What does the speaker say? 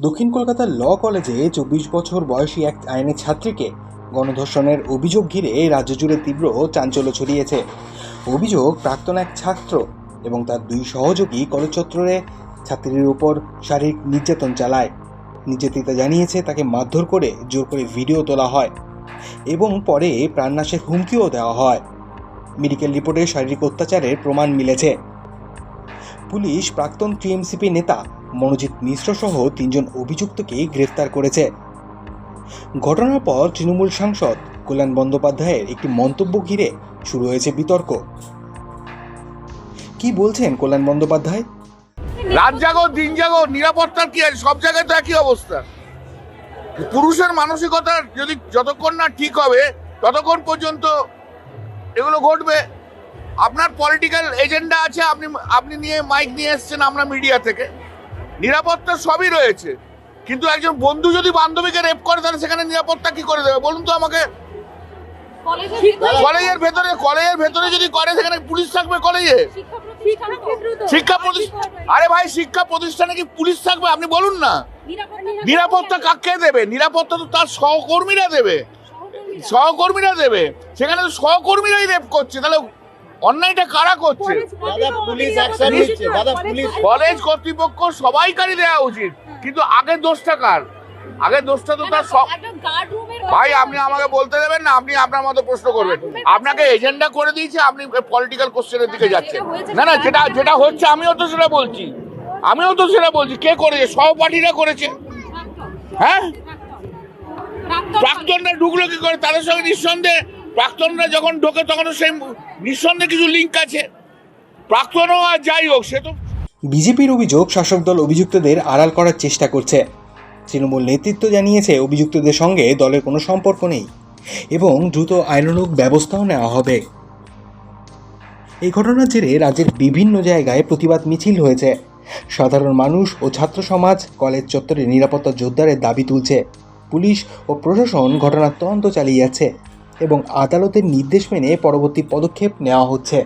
দক্ষিণ কলকাতার ল কলেজে চব্বিশ বছর বয়সী এক আইনের ছাত্রীকে গণধর্ষণের অভিযোগ ঘিরে রাজ্য জুড়ে তীব্র চাঞ্চল্য ছড়িয়েছে। অভিযোগ, প্রাক্তন এক ছাত্র এবং তার দুই সহযোগী কলেজ চত্বরে ছাত্রীর উপর শারীরিক নির্যাতন চালায়। নির্যাতিতা জানিয়েছে, তাকে মারধর করে জোর করে ভিডিও তোলা হয় এবং পরে প্রাণনাশের হুমকিও দেওয়া হয়। মেডিকেল রিপোর্টে শারীরিক অত্যাচারের প্রমাণ মিলেছে। পুলিশ প্রাক্তন টিএমসিপি নেতা মনোজিৎ মিশ্র সহ তিনজন অভিযুক্তকে গ্রেফতার করেছে। ঘটনার পর তৃণমূল সাংসদ কল্যাণ বন্দ্যোপাধ্যায়ের একটি মন্তব্য ঘিরে শুরু হয়েছে বিতর্ক। কি বলছেন কল্যাণ বন্দ্যোপাধ্যায়? রাত জাগো, দিন জাগো নিরাপত্তার কি সব জায়গায় তো একই অবস্থা। পুরুষের মানসিকতা যদি যতক্ষণ না ঠিক হবে, ততক্ষণ পর্যন্ত এগুলো ঘটবে। আপনার পলিটিক্যাল এজেন্ডা আছে, আপনি আপনি নিয়ে মাইক নিয়ে এসছেন আমরা মিডিয়া থেকে। নিরাপত্তা সবই রয়েছে। কিন্তু একজন বন্ধু যদি বান্ধবীকে রেপ করে, তাহলে সেখানে নিরাপত্তা কি করে দেবে? বলুন তো আমাকে। কলেজের ভেতরে কলেজের ভেতরে যদি করে, সেখানে পুলিশ থাকবে কলেজে? শিক্ষা প্রতিষ্ঠান আরে ভাই, শিক্ষা প্রতিষ্ঠানে কি পুলিশ থাকবে? আপনি বলুন না। নিরাপত্তা কাকে দেবে? নিরাপত্তা তো তার সহকর্মীরা দেবে। সহকর্মীরা দেবে। সেখানে তো সহকর্মীরাই রেপ করছে। তাহলে অন্যায়টা কারা করছে? পুলিশ action নিচ্ছে। দাদা, পুলিশ- কলেজ কর্তৃপক্ষ সবাইকারই দেওয়া উচিত কিন্তু আগের দোষটা কার? আগে দোষটা তো তার সব ভাই আপনি আমাকে বলতে দেবেন না আপনি আপনার মতো প্রশ্ন করবেন। আপনাকে এজেন্ডা করে দিয়েছে আপনি পলিটিক্যাল কোশ্চেনের দিকে যাচ্ছেন। না না যেটা যেটা হচ্ছে আমিও তো সেটা বলছি। আমিও তো সেটা বলছি। কে করেছে? সহপাঠীরা করেছে। হ্যাঁ? প্রাক্তনরা ঢুকলো কি করে? তাদের সঙ্গে নিঃসন্দেহে প্রাক্তনরা যখন ঢোকে, তখন সেই নিঃসন্দেহে কিছু লিঙ্ক আছে। প্রাক্তনও আর যাই হোক, সে তো বিজেপির অভিযোগ, শাসক দল অভিযুক্তদের আড়াল করার চেষ্টা করছে। তৃণমূল নেতৃত্ব জানিয়েছে, অভিযুক্তদের সঙ্গে দলের কোনো সম্পর্ক নেই এবং দ্রুত আইনানুগ ব্যবস্থাও নেওয়া হবে। এই ঘটনার জেরে রাজ্যের বিভিন্ন জায়গায় প্রতিবাদ মিছিল হয়েছে। সাধারণ মানুষ ও ছাত্র সমাজ কলেজ চত্বরে নিরাপত্তা জোরদারের দাবি তুলছে। পুলিশ ও প্রশাসন ঘটনার তদন্ত চালিয়ে যাচ্ছে। এবং আদালতের নির্দেশ মেনে পরবর্তী পদক্ষেপ নেওয়া হচ্ছে।